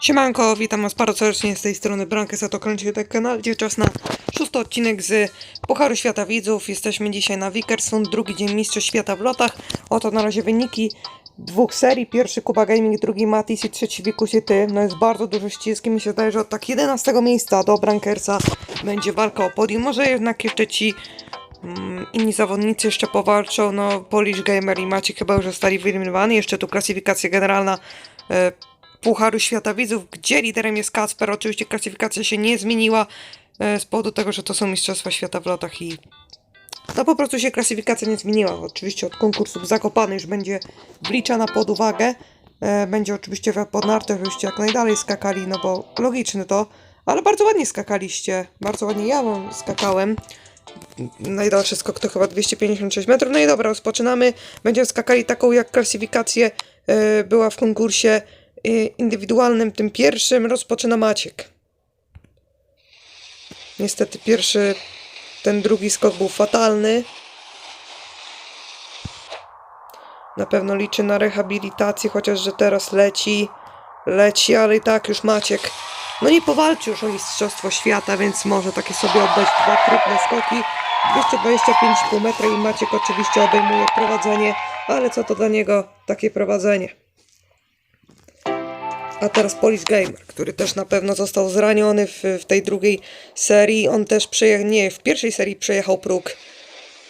Siemanko, witam was bardzo serdecznie z tej strony Brankesa, to kręci ten kanał, gdzie czas na szósty odcinek z Pucharu Świata Widzów. Jesteśmy dzisiaj na Wickersund, drugi dzień Mistrzostw Świata w lotach. Oto na razie wyniki dwóch serii, pierwszy Kuba Gaming, drugi Matis i trzeci Wikusie Ty. No jest bardzo dużo ściskiem, mi się zdaje, że od tak 11 miejsca do Brankersa będzie walka o podium. Może jednak jeszcze ci mm, inni zawodnicy jeszcze powalczą, no Polish Gamer i Maciek chyba już zostali wyeliminowani, jeszcze tu klasyfikacja generalna e, Pucharu Świata Widzów, gdzie liderem jest Kacper. Oczywiście klasyfikacja się nie zmieniła e, z powodu tego, że to są Mistrzostwa Świata w lotach i no po prostu się klasyfikacja nie zmieniła. Oczywiście od konkursów Zakopany już będzie wliczana pod uwagę. E, będzie oczywiście pod nartę, żebyście jak najdalej skakali, no bo logiczne to. Ale bardzo ładnie skakaliście. Bardzo ładnie ja wam skakałem. Najdalszy skok to chyba 256 metrów. No i dobra, rozpoczynamy. Będziemy skakali taką jak klasyfikację e, była w konkursie indywidualnym. Tym pierwszym rozpoczyna Maciek. Niestety pierwszy, ten drugi skok był fatalny. Na pewno liczy na rehabilitację, chociaż że teraz leci, leci, ale i tak już Maciek, no nie powalczy już o Mistrzostwo Świata, więc może takie sobie oddać dwa trudne skoki. 225,5 metra i Maciek oczywiście obejmuje prowadzenie, ale co to dla niego takie prowadzenie? A teraz Polish Gamer, który też na pewno został zraniony w, w tej drugiej serii. On też przejechał, nie, w pierwszej serii przejechał próg.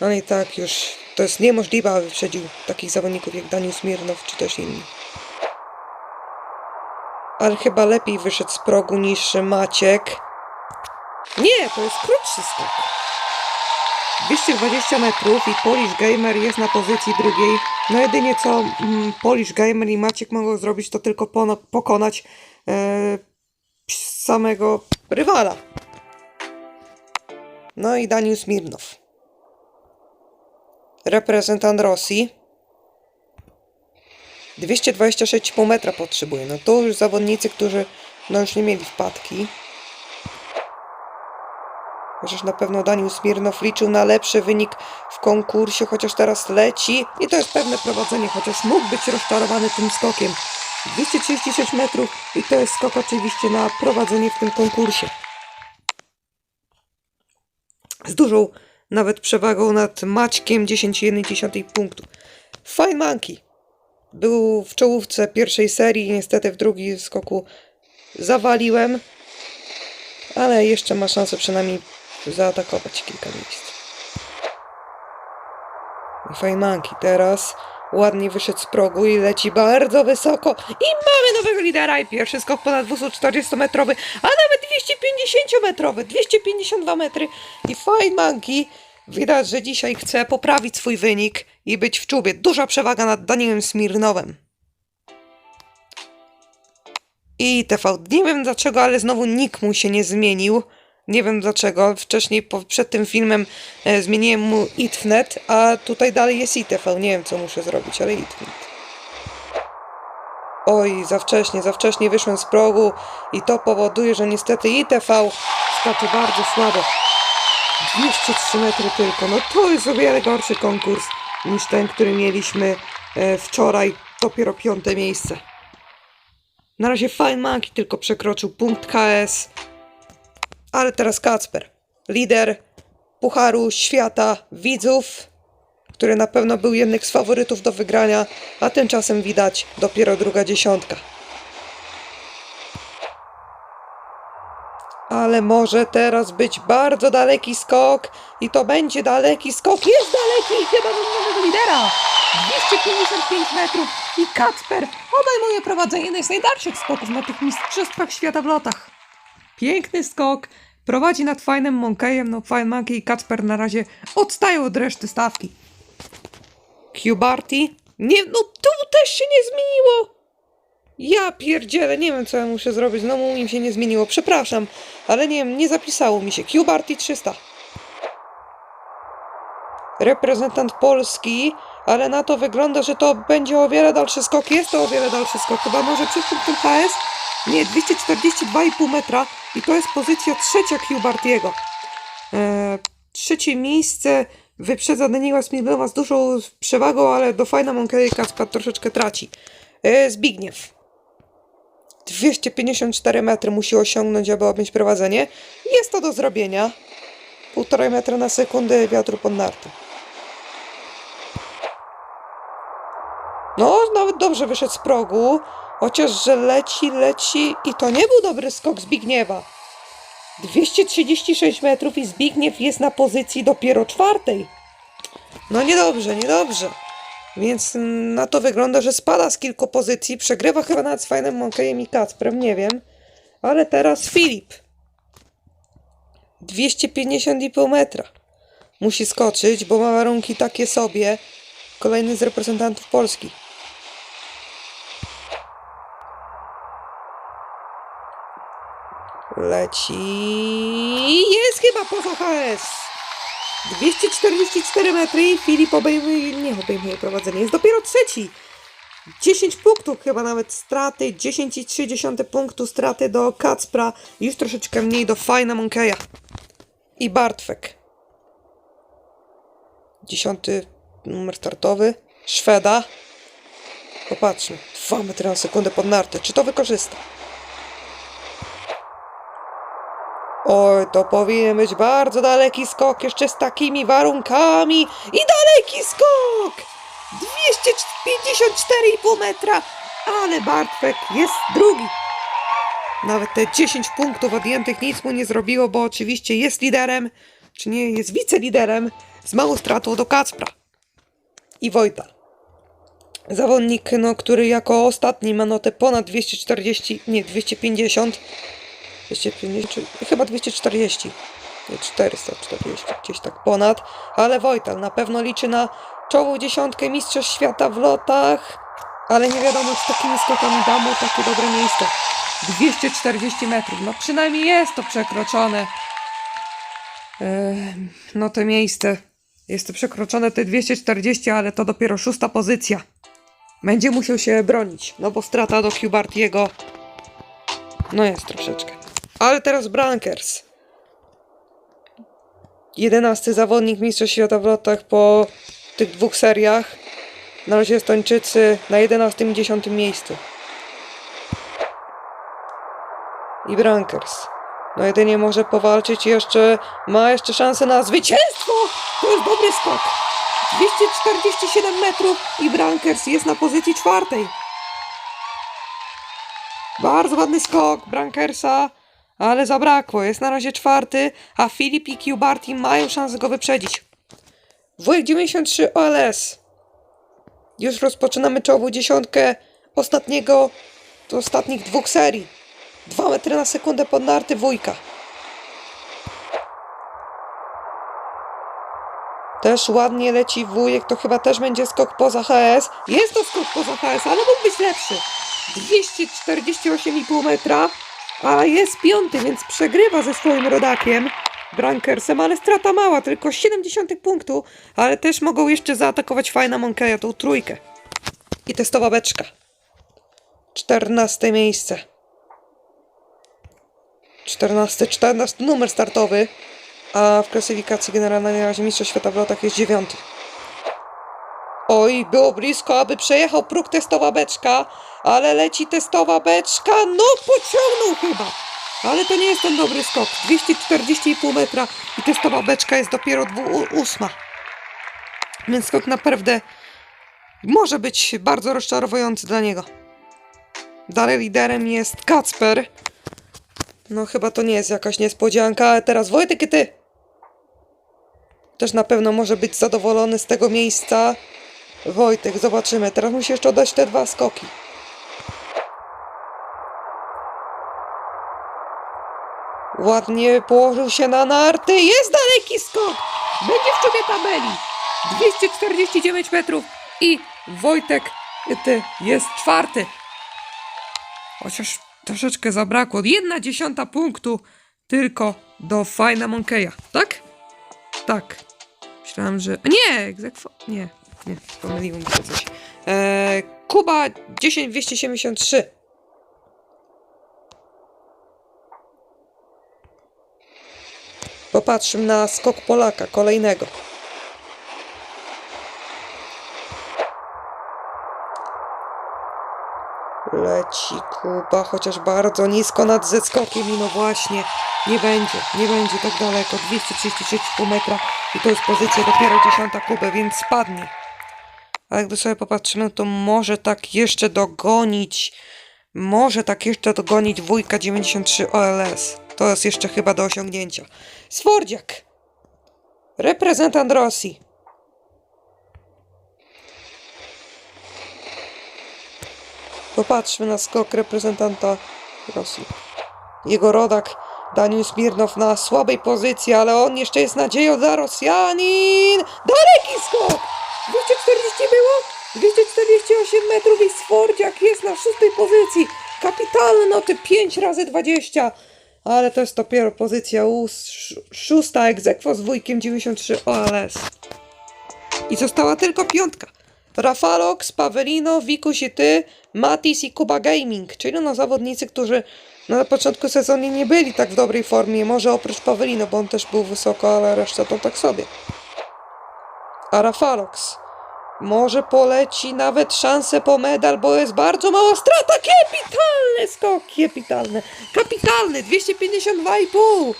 No i tak już, to jest niemożliwe, aby wyprzedził takich zawodników jak Daniel Smirnow czy też inni. Ale chyba lepiej wyszedł z progu niż Maciek. Nie, to jest krótszy skok. 220 metrów i Polish Gamer jest na pozycji drugiej. No jedynie co mm, Polish Gamer i Maciek mogą zrobić, to tylko pokonać e, samego rywala. No i Daniel Smirnow. Reprezentant Rosji. 226,5 metra potrzebuje. No to już zawodnicy, którzy no już nie mieli wpadki. Chociaż na pewno Daniel Smirnow liczył na lepszy wynik w konkursie, chociaż teraz leci. I to jest pewne prowadzenie, chociaż mógł być rozczarowany tym skokiem. 236 metrów i to jest skok oczywiście na prowadzenie w tym konkursie. Z dużą nawet przewagą nad Maćkiem 10,1 punktu. Fine Monkey był w czołówce pierwszej serii, niestety w drugim skoku zawaliłem, ale jeszcze ma szansę przynajmniej zaatakować kilka miejsc. Fajmanki teraz ładnie wyszedł z progu i leci bardzo wysoko i mamy nowego lidera i pierwszy skok ponad 240-metrowy, a nawet 250-metrowy, 252 metry i Fajmanki widać, że dzisiaj chce poprawić swój wynik i być w czubie. Duża przewaga nad Danielem Smirnowem. I TV. Nie wiem dlaczego, ale znowu nick mu się nie zmienił. Nie wiem dlaczego. Wcześniej, po, przed tym filmem e, zmieniłem mu itfnet, a tutaj dalej jest ITV. Nie wiem co muszę zrobić, ale itfnet. Oj, za wcześnie, za wcześnie wyszłem z progu i to powoduje, że niestety ITV skacze bardzo słabo. 203 metry tylko. No to jest o wiele gorszy konkurs niż ten, który mieliśmy e, wczoraj. Dopiero piąte miejsce. Na razie Fine tylko przekroczył punkt KS. Ale teraz Kacper. Lider Pucharu Świata Widzów, który na pewno był jednym z faworytów do wygrania, a tymczasem widać dopiero druga dziesiątka. Ale może teraz być bardzo daleki skok i to będzie daleki skok. Jest daleki i chyba do lidera. 255 metrów i Kacper obejmuje prowadzenie jednej z najdalszych skoków na tych mistrzostwach świata w lotach. Piękny skok. Prowadzi nad fajnym Monkeyem. No Fine Monkey i Kacper na razie odstają od reszty stawki. Cubarty? Nie, no tu też się nie zmieniło. Ja pierdzielę, nie wiem co ja muszę zrobić, no mi się nie zmieniło, przepraszam, ale nie wiem, nie zapisało mi się. Cubarty 300. Reprezentant Polski, ale na to wygląda, że to będzie o wiele dalszy skok. Jest to o wiele dalszy skok, chyba może przed punktem HS? Nie, 242,5 metra i to jest pozycja trzecia Cubartiego. Eee, trzecie miejsce wyprzedza Daniela Smidlowa z dużą przewagą, ale do fajna Monkey Kaspar troszeczkę traci. Eee, Zbigniew. 254 metry musi osiągnąć, aby objąć prowadzenie. Jest to do zrobienia. Półtorej metra na sekundę wiatru pod narty. No, nawet dobrze wyszedł z progu. Chociaż, że leci, leci i to nie był dobry skok Zbigniewa. 236 metrów i Zbigniew jest na pozycji dopiero czwartej. No niedobrze, niedobrze. Więc na to wygląda, że spada z kilku pozycji. Przegrywa chyba z fajnym Monkejem i Kacprem, nie wiem. Ale teraz Filip. 250,5 metra. Musi skoczyć, bo ma warunki takie sobie. Kolejny z reprezentantów Polski. Leci. Jest chyba poza HS. 244 metry Filip obejmuje, nie obejmuje prowadzenie, jest dopiero trzeci. 10 punktów chyba nawet straty, 10,3 punktu straty do Kacpra, już troszeczkę mniej do Fajna Monkeja i Bartwek. Dziesiąty numer startowy, Szweda. Popatrzmy, 2 metry na sekundę pod nartę, czy to wykorzysta? Oj, to powinien być bardzo daleki skok, jeszcze z takimi warunkami. I daleki skok! 254,5 metra, ale Bartwek jest drugi. Nawet te 10 punktów odjętych nic mu nie zrobiło, bo oczywiście jest liderem, czy nie, jest wiceliderem z małą stratą do Kacpra i Wojta. Zawodnik, no, który jako ostatni ma notę ponad 240, nie, 250, 250, czy chyba 240, nie 440, gdzieś tak ponad, ale Wojtal na pewno liczy na czołową dziesiątkę Mistrzostw Świata w lotach, ale nie wiadomo, czy takimi skokami da mu takie dobre miejsce. 240 metrów, no przynajmniej jest to przekroczone. Ehm, no to miejsce. Jest to przekroczone te 240, ale to dopiero szósta pozycja. Będzie musiał się bronić, no bo strata do Hubartiego no jest troszeczkę. Ale teraz Brankers. Jedenasty zawodnik Mistrzostw Świata w lotach po tych dwóch seriach. Na razie Estończycy na 11 i 10 miejscu. I Brankers. No jedynie może powalczyć jeszcze ma jeszcze szansę na zwycięstwo! To jest dobry skok. 247 metrów i Brankers jest na pozycji czwartej. Bardzo ładny skok Brankersa, ale zabrakło. Jest na razie czwarty, a Filip i Kiubarti mają szansę go wyprzedzić. Wujek 93 OLS. Już rozpoczynamy czołową dziesiątkę ostatniego, to ostatnich dwóch serii. Dwa metry na sekundę pod narty wujka. Też ładnie leci wujek, to chyba też będzie skok poza HS. Jest to skok poza HS, ale mógł być lepszy. 248,5 metra, a jest piąty, więc przegrywa ze swoim rodakiem. Brankersem, ale strata mała, tylko 70 punktu, ale też mogą jeszcze zaatakować fajna Monkeja, tą trójkę. I testowa beczka. 14 miejsce. 14, 14 numer startowy, a w klasyfikacji generalnej na razie Mistrzostw Świata w lotach jest dziewiąty. Oj, było blisko, aby przejechał próg testowa beczka, ale leci testowa beczka, no pociągnął chyba. Ale to nie jest ten dobry skok. 240,5 metra i testowa beczka jest dopiero dwu- ósma. Więc skok naprawdę może być bardzo rozczarowujący dla niego. Dalej liderem jest Kacper. No chyba to nie jest jakaś niespodzianka, ale teraz Wojtek i ty. Też na pewno może być zadowolony z tego miejsca. Wojtek, zobaczymy. Teraz musi jeszcze oddać te dwa skoki. Ładnie położył się na narty. Jest daleki skok. Będzie w czubie tabeli. 249 metrów i Wojtek ty, jest czwarty. Chociaż troszeczkę zabrakło. Jedna dziesiąta punktu tylko do Fajna Monkeja. Tak? Tak. Myślałem, że... Nie! Nie. Nie, pomyliło się coś. Eee, Kuba 10273. Popatrzmy na skok Polaka, kolejnego. Leci Kuba. Kuba, chociaż bardzo nisko nad zeskokiem i no właśnie, nie będzie, nie będzie tak daleko, 236,5 metra i to jest pozycja dopiero 10 Kuby, więc spadnie. A gdy sobie popatrzymy, to może tak jeszcze dogonić, może tak jeszcze dogonić dwójka 93 OLS. To jest jeszcze chyba do osiągnięcia. Swordziak! Reprezentant Rosji. Popatrzmy na skok reprezentanta Rosji. Jego rodak Daniel Smirnow na słabej pozycji, ale on jeszcze jest nadzieją dla Rosjanin. Daleki skok! 240 było? 248 metrów i Swordziak jest na szóstej pozycji. Kapitalne noty 5 razy 20. Ale to jest dopiero pozycja ós- szósta egzekwo z wujkiem 93 OLS. I została tylko piątka. Rafalox, Pavelino, Wikus i ty, Matis i Kuba Gaming. Czyli no zawodnicy, którzy na początku sezonu nie byli tak w dobrej formie. Może oprócz Pavelino, bo on też był wysoko, ale reszta to tak sobie. A Rafalox może poleci nawet szansę po medal, bo jest bardzo mała strata. Kapitalne skoki, kapitalne. Kapitalne, 252,5.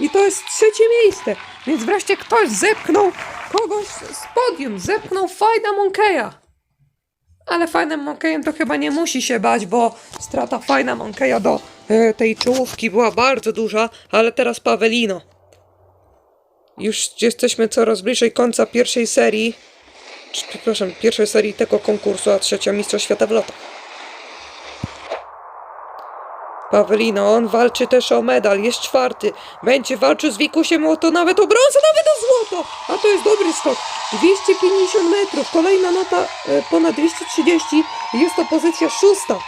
I to jest trzecie miejsce. Więc wreszcie ktoś zepchnął kogoś z podium. Zepchnął Fajna Monkeya. Ale Fajnym Monkejem to chyba nie musi się bać, bo strata Fajna Monkeya do e, tej czołówki była bardzo duża. Ale teraz Pavelino. Już jesteśmy coraz bliżej końca pierwszej serii. Czy, przepraszam, pierwszej serii tego konkursu, a trzecia Mistrza Świata w lotach. Pawelino, on walczy też o medal, jest czwarty. Będzie walczył z Wikusiem o to nawet o brązę, nawet o złoto. A to jest dobry skok. 250 metrów, kolejna nota e, ponad 230. Jest to pozycja szósta.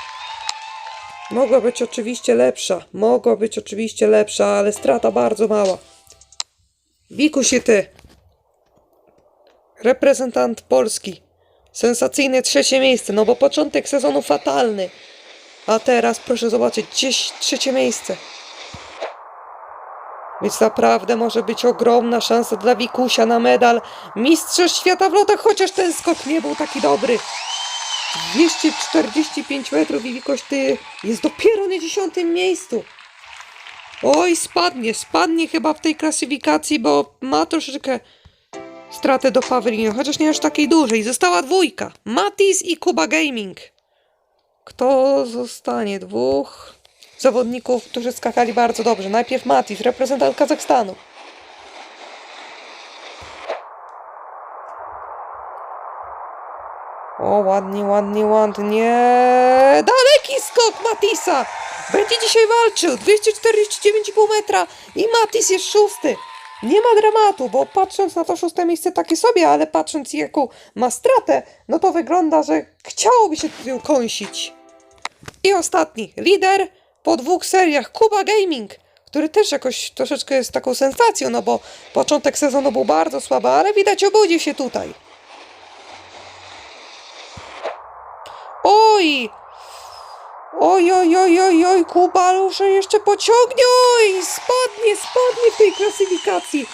Mogła być oczywiście lepsza, mogła być oczywiście lepsza, ale strata bardzo mała. Wikuś i ty. Reprezentant Polski. Sensacyjne trzecie miejsce, no bo początek sezonu fatalny. A teraz proszę zobaczyć, gdzieś trzecie miejsce. Więc naprawdę może być ogromna szansa dla Wikusia na medal Mistrzostw Świata w lotach, chociaż ten skok nie był taki dobry. 245 metrów i Wikuś ty jest dopiero na dziesiątym miejscu. Oj, spadnie, spadnie chyba w tej klasyfikacji, bo ma troszeczkę stratę do Pawelino, chociaż nie aż takiej dużej. Została dwójka. Matis i Kuba Gaming. Kto zostanie? Dwóch zawodników, którzy skakali bardzo dobrze. Najpierw Matis, reprezentant Kazachstanu. O, ładnie, ładnie, ładnie. Daleki skok Matisa! Będzie dzisiaj walczył. 249,5 metra i Matis jest szósty. Nie ma dramatu, bo patrząc na to szóste miejsce takie sobie, ale patrząc jaką ma stratę, no to wygląda, że chciałoby się tu kąsić. I ostatni, lider po dwóch seriach, Kuba Gaming, który też jakoś troszeczkę jest taką sensacją, no bo początek sezonu był bardzo słaby, ale widać obudził się tutaj. Oj! Oj, oj, oj, oj, oj, Kuba ruszy jeszcze pociągnie, oj, spadnie, spadnie w tej klasyfikacji.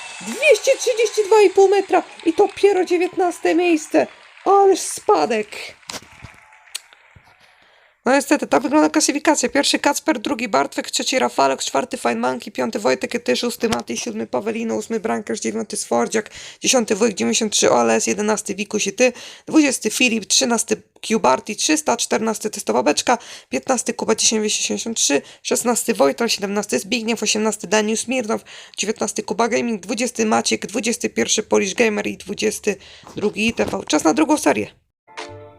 232,5 metra i dopiero 19 miejsce. Ależ spadek. No niestety, tak wygląda klasyfikacja. Pierwszy Kacper, drugi Bartwek, trzeci Rafalek, czwarty Fine Monkey, piąty Wojtek Ety, szósty Maty, siódmy Pawelino, ósmy Brankarz, dziewiąty Swordziak, dziesiąty Wojk, 93 OLS, jedenasty Wikuś i Ty, dwudziesty Filip, trzynasty Q-Barty, 300, czternasty Testowa Beczka, piętnasty Kuba 1273, szesnasty Wojtal, siedemnasty Zbigniew, osiemnasty Daniel Smirnow, dziewiętnasty Kuba Gaming, dwudziesty Maciek, dwudziesty pierwszy Polish Gamer i dwudziesty drugi ITV. Czas na drugą serię.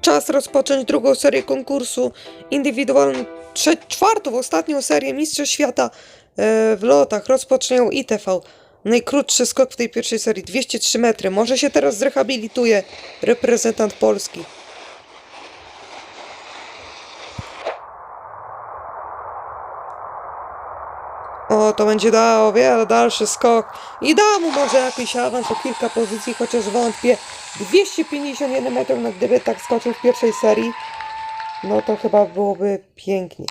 Czas rozpocząć drugą serię konkursu indywidualną, trze- czwartą, ostatnią serię Mistrzostw Świata e, w lotach. Rozpoczną ITV. Najkrótszy skok w tej pierwszej serii, 203 metry. Może się teraz zrehabilituje reprezentant Polski. O, to będzie dało wiele dalszy skok. I da mu może jakiś awans o kilka pozycji, chociaż wątpię. 251 metrów, no gdyby tak skoczył w pierwszej serii, no to chyba byłoby pięknie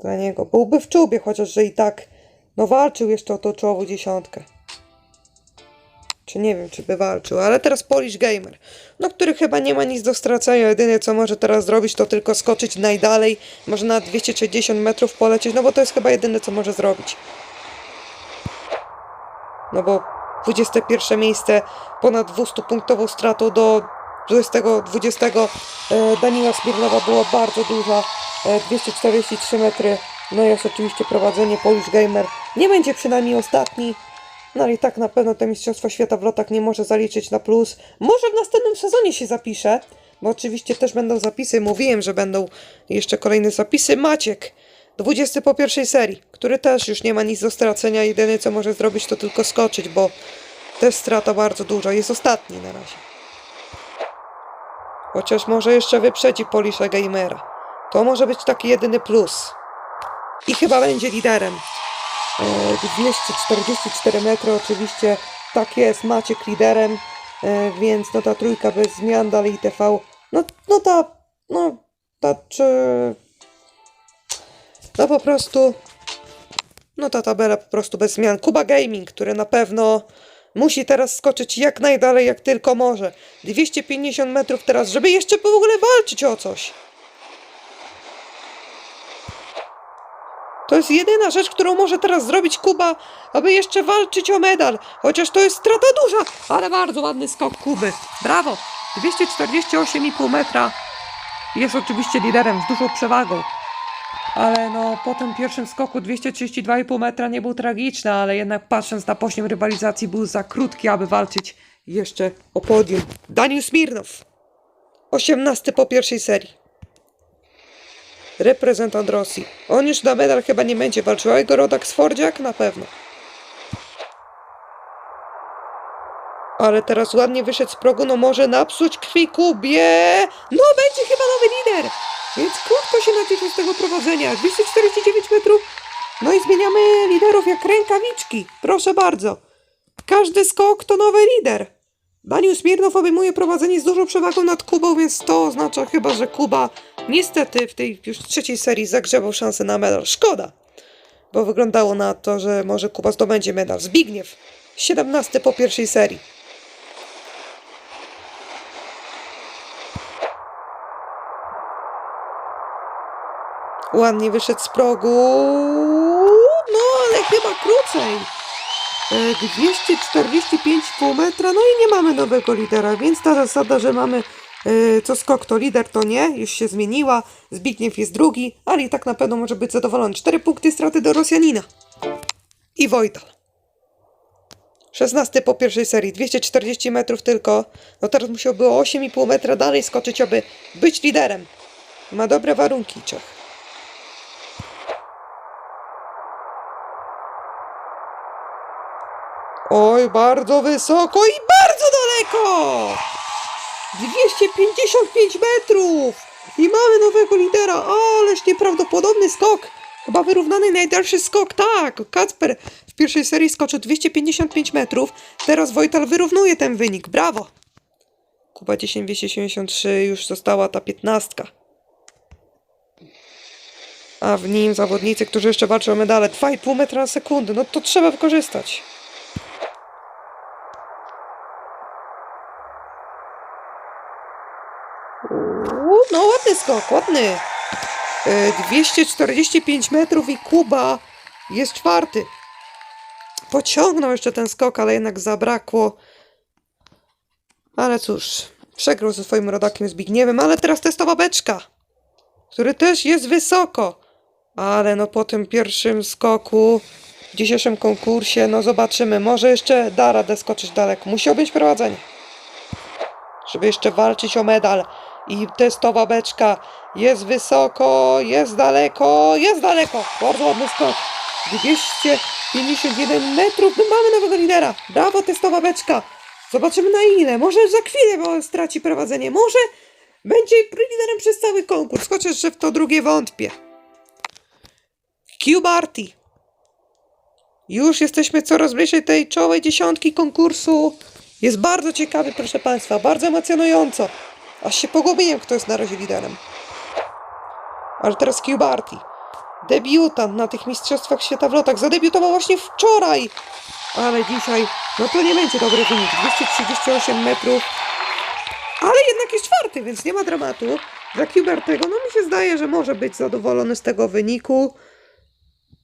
dla niego. Byłby w czubie, chociaż że i tak, no walczył jeszcze o tą czołową dziesiątkę. Czy nie wiem, czy by walczył, ale teraz Polish Gamer, no który chyba nie ma nic do stracenia, jedynie co może teraz zrobić, to tylko skoczyć najdalej, może na 260 metrów polecieć, no bo to jest chyba jedyne, co może zrobić. No bo 21 miejsce, ponad 200 punktową stratą do 20, 20 e, Daniela Smirnowa była bardzo duża, e, 243 metry, no jest oczywiście prowadzenie Polish Gamer, nie będzie przynajmniej ostatni, no i tak na pewno te Mistrzostwa Świata w lotach nie może zaliczyć na plus. Może w następnym sezonie się zapisze, bo oczywiście też będą zapisy. Mówiłem, że będą jeszcze kolejne zapisy. Maciek, 20 po pierwszej serii, który też już nie ma nic do stracenia. Jedyne co może zrobić to tylko skoczyć, bo też strata bardzo duża. Jest ostatni na razie. Chociaż może jeszcze wyprzedzi Polisza Gamera. To może być taki jedyny plus. I chyba będzie liderem. E, 244 metry oczywiście, tak jest, Maciek liderem, e, więc no ta trójka bez zmian, dalej TV, no, no ta, no ta, czy, no po prostu, no ta tabela po prostu bez zmian. Kuba Gaming, który na pewno musi teraz skoczyć jak najdalej, jak tylko może. 250 metrów teraz, żeby jeszcze w ogóle walczyć o coś. To jest jedyna rzecz, którą może teraz zrobić Kuba, aby jeszcze walczyć o medal. Chociaż to jest strata duża, ale bardzo ładny skok Kuby. Brawo! 248,5 metra. Jest oczywiście liderem z dużą przewagą. Ale no, po tym pierwszym skoku 232,5 metra nie był tragiczny, ale jednak patrząc na poziom rywalizacji był za krótki, aby walczyć jeszcze o podium. Daniel Smirnow. 18 po pierwszej serii reprezentant Rosji. On już na medal chyba nie będzie walczył, a jego rodak Sfordziak na pewno. Ale teraz ładnie wyszedł z progu, no może napsuć krwi Kubie. No będzie chyba nowy lider. Więc krótko się nacieszył z tego prowadzenia. 249 metrów. No i zmieniamy liderów jak rękawiczki. Proszę bardzo. Każdy skok to nowy lider. Daniel Smirnow obejmuje prowadzenie z dużą przewagą nad Kubą, więc to oznacza chyba, że Kuba niestety w tej już trzeciej serii zagrzebał szansę na medal. Szkoda, bo wyglądało na to, że może Kuba zdobędzie medal. Zbigniew, 17 po pierwszej serii. Ładnie wyszedł z progu. No, ale chyba krócej. E, 245,5 metra, no i nie mamy nowego lidera, więc ta zasada, że mamy e, co skok to lider, to nie, już się zmieniła. Zbigniew jest drugi, ale i tak na pewno może być zadowolony. Cztery punkty straty do Rosjanina. I Wojtal. 16 po pierwszej serii, 240 metrów tylko. No teraz musiałby o 8,5 metra dalej skoczyć, aby być liderem. Ma dobre warunki Czech. Oj, bardzo wysoko i bardzo daleko! 255 metrów! I mamy nowego lidera, ależ nieprawdopodobny skok! Chyba wyrównany najdalszy skok, tak! Kacper w pierwszej serii skoczył 255 metrów, teraz Wojtal wyrównuje ten wynik, brawo! Kuba 10 273 już została ta piętnastka. A w nim zawodnicy, którzy jeszcze walczą o medale, 2,5 metra na sekundę, no to trzeba wykorzystać. Uuu, no ładny skok, ładny. E, 245 metrów i Kuba jest czwarty. Pociągnął jeszcze ten skok, ale jednak zabrakło. Ale cóż, przegrał ze swoim rodakiem Zbigniewem, ale teraz testowa beczka, który też jest wysoko. Ale no po tym pierwszym skoku w dzisiejszym konkursie, no zobaczymy, może jeszcze da radę skoczyć daleko. Musiał być prowadzenie żeby jeszcze walczyć o medal. I testowa beczka jest wysoko, jest daleko, jest daleko. Bardzo ładny skok. 251 metrów. No mamy nowego lidera. Brawo, testowa beczka. Zobaczymy na ile. Może za chwilę bo straci prowadzenie. Może będzie liderem przez cały konkurs. Chociaż, że w to drugie wątpię. Q Barty. Już jesteśmy coraz bliżej tej czołowej dziesiątki konkursu. Jest bardzo ciekawy, proszę Państwa, bardzo emocjonująco. Aż się pogubiłem, kto jest na razie liderem. Ale teraz Q. Debiutant na tych Mistrzostwach Świata w lotach. Zadebiutował właśnie wczoraj. ale dzisiaj, no to nie będzie dobry wynik. 238 metrów, ale jednak jest czwarty, więc nie ma dramatu. Dla Hubertego, no mi się zdaje, że może być zadowolony z tego wyniku.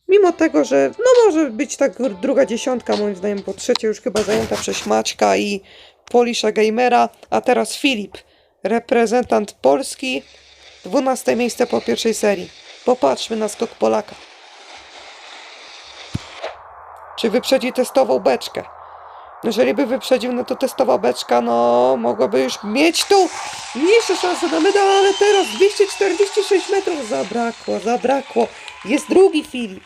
Mimo tego, że no może być tak druga dziesiątka, moim zdaniem, po trzecie już chyba zajęta przez Maćka i Polisza Gamera, a teraz Filip, reprezentant Polski, 12 miejsce po pierwszej serii. Popatrzmy na skok Polaka. Czy wyprzedzi testową beczkę? Jeżeli by wyprzedził, no to testowa beczka, no mogłaby już mieć tu mniejsze szanse na medal, ale teraz 246 metrów zabrakło, zabrakło. Jest drugi Filip.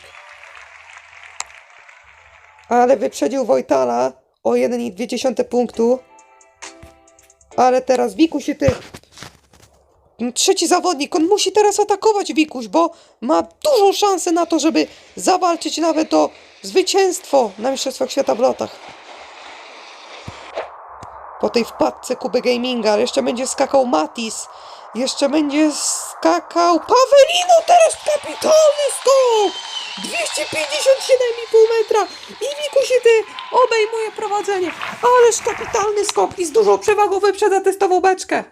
Ale wyprzedził Wojtala o 1,2 punktu. Ale teraz Wikuś ty. Trzeci zawodnik, on musi teraz atakować Wikuś, bo ma dużą szansę na to, żeby zawalczyć nawet o zwycięstwo na Mistrzostwach Świata w lotach. Po tej wpadce Kuby Gaminga, jeszcze będzie skakał Matis. Jeszcze będzie skakał Pawelino, teraz kapitalny skok! 257,5 metra i Wikusity obejmuje prowadzenie. Ależ kapitalny skok i z dużą przewagą wyprzedza testową beczkę.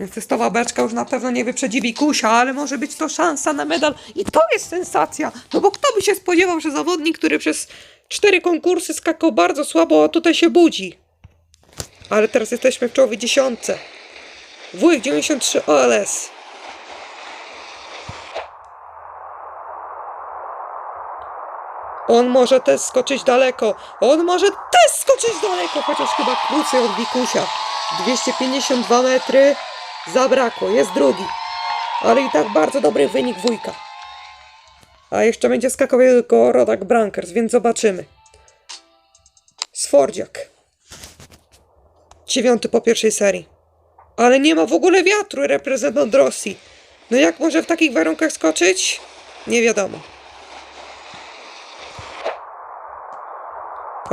Więc testowa beczka już na pewno nie wyprzedzi Wikusia, ale może być to szansa na medal. I to jest sensacja. No bo kto by się spodziewał, że zawodnik, który przez cztery konkursy skakał bardzo słabo, a tutaj się budzi. Ale teraz jesteśmy w czołowej dziesiątce. Wujek 93 OLS. On może też skoczyć daleko. On może też skoczyć daleko, chociaż chyba krócej od Wikusia. 252 metry. Zabrakło, jest drugi. Ale i tak bardzo dobry wynik wujka. A jeszcze będzie skakał tylko rodak Brankers, więc zobaczymy. Sfordziak. Dziewiąty po pierwszej serii. Ale nie ma w ogóle wiatru reprezentant Rosji. No jak może w takich warunkach skoczyć? Nie wiadomo.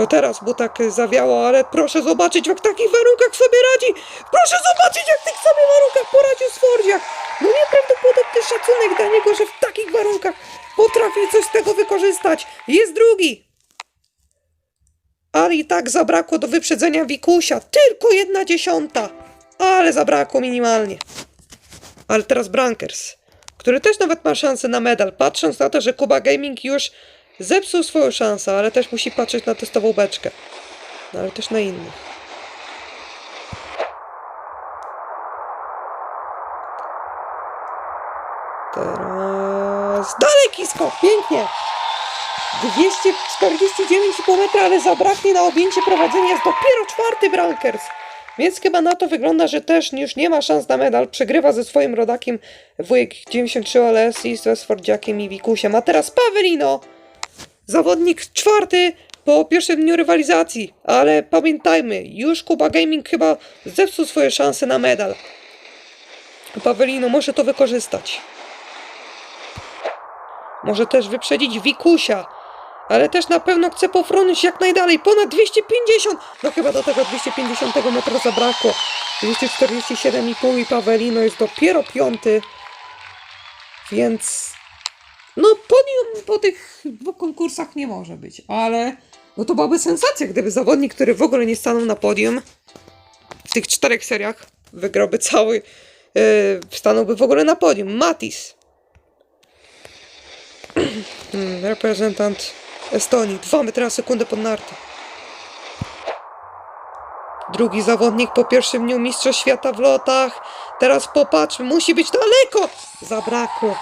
O teraz mu tak zawiało, ale proszę zobaczyć, jak w takich warunkach sobie radzi. Proszę zobaczyć, jak w tych samych warunkach poradził Sfordziak. No nieprawdopodobny szacunek dla niego, że w takich warunkach potrafi coś z tego wykorzystać. Jest drugi. Ale i tak zabrakło do wyprzedzenia Wikusia. Tylko jedna dziesiąta. Ale zabrakło minimalnie. Ale teraz Brankers, który też nawet ma szansę na medal. Patrząc na to, że Kuba Gaming już zepsuł swoją szansę, ale też musi patrzeć na testową beczkę. No ale też na innych. Teraz daleki skok, pięknie. 249,5 metra, ale zabraknie na objęcie prowadzenia. Jest dopiero czwarty Brankers. Więc chyba na to wygląda, że też już nie ma szans na medal. Przegrywa ze swoim rodakiem wujek 93 OLS i ze Sfordziakiem i Wikusiem. A teraz Pawelino. Zawodnik czwarty po pierwszym dniu rywalizacji. Ale pamiętajmy, już Kuba Gaming chyba zepsuł swoje szanse na medal. Pawelino może to wykorzystać. Może też wyprzedzić Wikusia. Ale też na pewno chce pofrunąć jak najdalej. Ponad 250! No chyba do tego 250 metra zabrakło. 247,5 i Pawelino jest dopiero piąty. Więc... No podium po tych dwóch konkursach nie może być, ale... No to byłaby sensacja, gdyby zawodnik, który w ogóle nie stanął na podium w tych czterech seriach, wygrałby cały... Yy, stanąłby w ogóle na podium. Matis. Hmm, reprezentant Estonii. 2 metry na sekundę pod narty. Drugi zawodnik po pierwszym dniu Mistrza Świata w lotach. Teraz popatrzmy, musi być daleko! Zabrakło.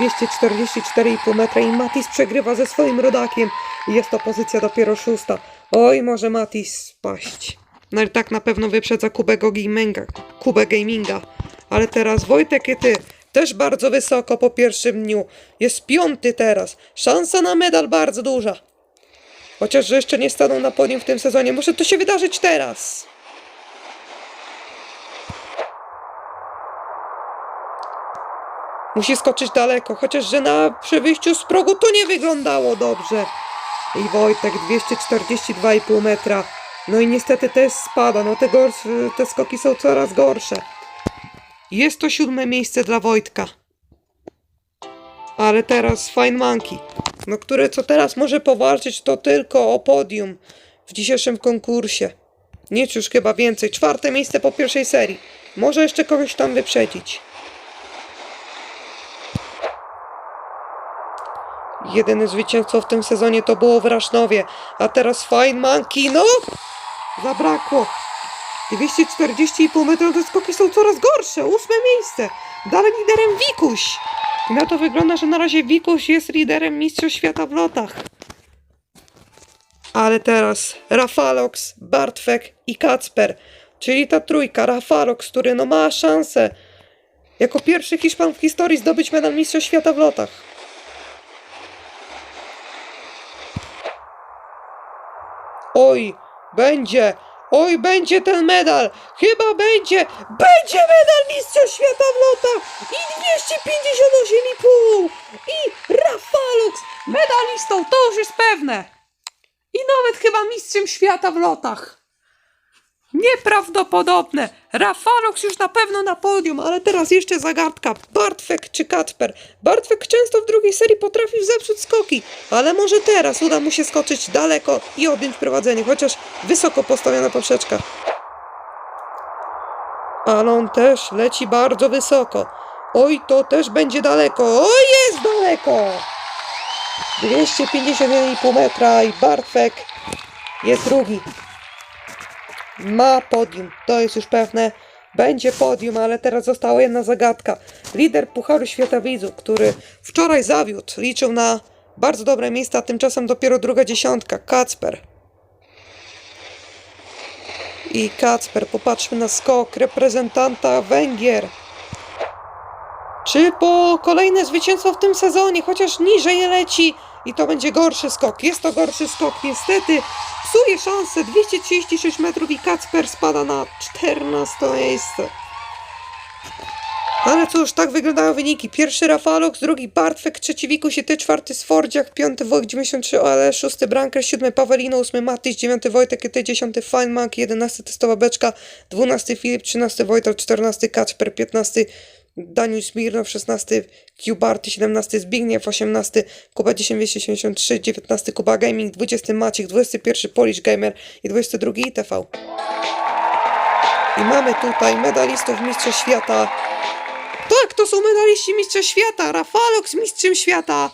244,5 metra i Matis przegrywa ze swoim rodakiem. Jest to pozycja dopiero szósta. Oj, może Matis spaść. No i tak na pewno wyprzedza Kubego Gaminga. Kubę Gaminga. Ale teraz Wojtek i ty. Też bardzo wysoko po pierwszym dniu. Jest piąty teraz. Szansa na medal bardzo duża. Chociaż, że jeszcze nie stanął na podium w tym sezonie. Może to się wydarzyć teraz. Musi skoczyć daleko, chociaż, że na przy wyjściu z progu to nie wyglądało dobrze. I Wojtek 242,5 metra. No i niestety też spada. No te, te skoki są coraz gorsze. Jest to siódme miejsce dla Wojtka. Ale teraz Fine Monkey, no które co teraz może powalczyć to tylko o podium w dzisiejszym konkursie. Nic już chyba więcej. Czwarte miejsce po pierwszej serii. Może jeszcze kogoś tam wyprzedzić. Jedyny zwycięzcą w tym sezonie to było w Rasznowie, a teraz Fine Monkey, no! Zabrakło. 240,5 metrów te skoki są coraz gorsze. Ósme miejsce. Dalej liderem Wikuś. I na to wygląda, że na razie Wikuś jest liderem Mistrzostw Świata w lotach. Ale teraz Rafalox, Bartwek i Kacper. Czyli ta trójka. Rafalox, który no ma szansę jako pierwszy Hiszpan w historii zdobyć medal Mistrzostw Świata w lotach. Oj, będzie! Oj, będzie ten medal! Chyba będzie! Będzie medal Mistrzostw Świata w lotach! I 258,5! I Rafalux medalistą, to już jest pewne! I nawet chyba mistrzem świata w lotach! Nieprawdopodobne! Rafalux już na pewno na podium, ale teraz jeszcze zagadka. Bartwek czy Kacper? Bartwek często w drugiej serii potrafił zepsuć skoki, ale może teraz uda mu się skoczyć daleko i objąć prowadzenie, chociaż wysoko postawiona poprzeczka. Ale on też leci bardzo wysoko. Oj, to też będzie daleko. Oj, jest daleko! 251,5 metra i Bartwek jest drugi. Ma podium, to jest już pewne. Będzie podium, ale teraz została jedna zagadka. Lider Pucharu Świata Widzów, który wczoraj zawiódł, liczył na bardzo dobre miejsca, tymczasem dopiero druga dziesiątka. Kacper. I Kacper, popatrzmy na skok reprezentanta Węgier. Czy po kolejne zwycięstwo w tym sezonie, chociaż niżej leci i to będzie gorszy skok. Jest to gorszy skok, niestety. Psuje szansę. 236 metrów i Kacper spada na 14 miejsce. Ale cóż, tak wyglądają wyniki. Pierwszy Rafalux, drugi Bartwek, trzeci Wikus i ty, czwarty Sfordziak, piąty Wojtek 93, ale szósty Branker, siódmy Pawelino, ósmy Matyś, dziewiąty Wojtek ty, dziesiąty Feynmank, jedenasty Testowa Beczka, dwunasty Filip, trzynasty Wojtek, czternasty Kacper, piętnasty Daniel Smirnow, 16 Q-Barty, 17 Zbigniew, 18 Kuba 10273, 19 Kuba Gaming, 20 Maciek, 21 Polish Gamer i 22 ITV. I mamy tutaj medalistów Mistrzostw Świata. Tak, to są medaliści Mistrzostw Świata. Rafalox Mistrzem Świata.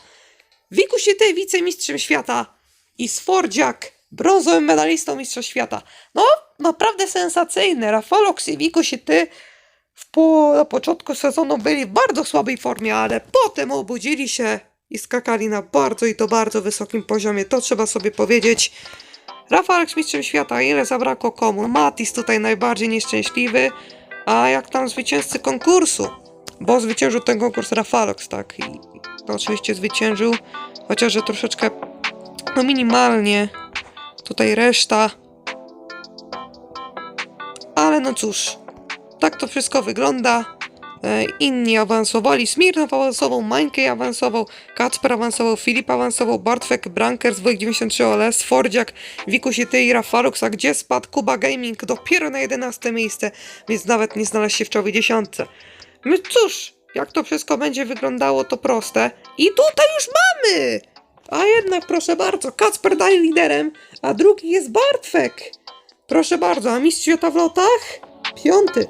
Wikus ty wicemistrzem świata. I Sfordziak brązowym medalistą Mistrzostw Świata. No, naprawdę sensacyjne. Rafalox i Wikus ty po, na początku sezonu byli w bardzo słabej formie, ale potem obudzili się i skakali na bardzo i to bardzo wysokim poziomie. To trzeba sobie powiedzieć. Rafalek mistrzem świata, ile zabrakło komu? Matis tutaj najbardziej nieszczęśliwy, a jak tam zwycięzcy konkursu? Bo zwyciężył ten konkurs Rafalox, tak? I to oczywiście zwyciężył, chociaż że troszeczkę, no minimalnie. Tutaj reszta. Ale no cóż, tak to wszystko wygląda. E, inni awansowali. Smirnow awansował, Mańkej awansował, Kacper awansował, Filip awansował, Bartwek, Brankers, Wojek 93 OLS, Fordziak, Wikus i ty i Rafalux, a gdzie spadł Kuba Gaming? Dopiero na 11 miejsce, więc nawet nie znalazł się w czołowej dziesiątce. My cóż, jak to wszystko będzie wyglądało, to proste. I tutaj już mamy! A jednak, proszę bardzo, Kacper daje liderem, a drugi jest Bartwek. Proszę bardzo, a mistrz świata w lotach? Piąty.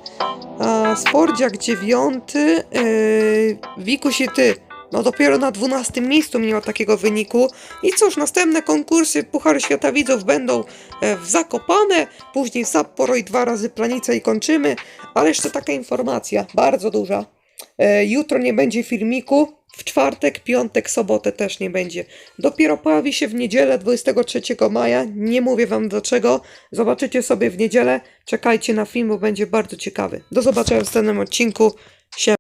A Sfordziak dziewiąty. Yy, Wikuś i ty. No dopiero na dwunastym miejscu mimo takiego wyniku. I cóż, następne konkursy Pucharu Świata Widzów będą e, w Zakopane, później w Sapporo i dwa razy Planica i kończymy. Ale jeszcze taka informacja, bardzo duża. E, jutro nie będzie filmiku. W czwartek, piątek, sobotę też nie będzie. Dopiero pojawi się w niedzielę 23 maja. Nie mówię wam dlaczego. Zobaczycie sobie w niedzielę. Czekajcie na film, bo będzie bardzo ciekawy. Do zobaczenia w następnym odcinku.